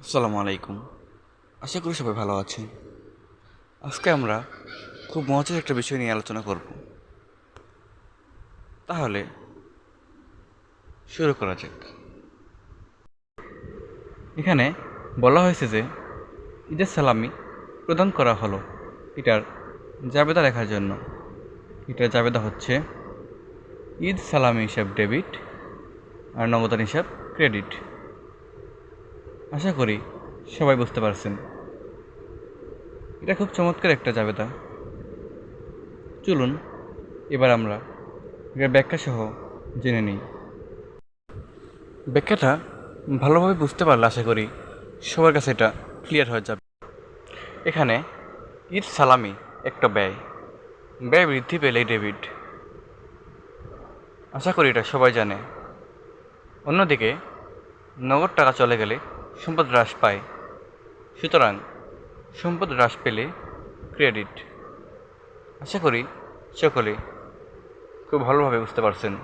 আসসালামু আলাইকুম। আশা করি সবাই ভালো আছেন। আজকে আমরা খুব মজার একটা বিষয় নিয়ে আলোচনা করব। তাহলে শুরু করা যাক। এখানে বলা হয়েছে যে ঈদের সালামি প্রদান করা হলো এটার জাবেদা লেখার জন্য। এটার জাবেদা হচ্ছে ঈদ সালামি হিসাব ডেবিট আর নগদান হিসাব ক্রেডিট। আশা করি সবাই বুঝতে পারছেন। এটা খুব চমৎকার একটা জাবেদা। চলুন, এবার আমরা এর ব্যাখ্যা সহ জেনে নিই। ব্যাখ্যাটা ভালোভাবে বুঝতে পারলে আশা করি সবার কাছে এটা ক্লিয়ার হয়ে যাবে। এখানে ঈদ সালামি একটা ব্যয়। ব্যয় বৃদ্ধি পেলেই ডেবিট। আশা করি এটা সবাই জানে। অন্যদিকে নগদ টাকা চলে গেলে সম্পদ হ্রাস পায়। সুতরাং সম্পদ হ্রাস পেলে ক্রেডিট। আশা করি সকলে খুব ভালোভাবে বুঝতে পারছেন।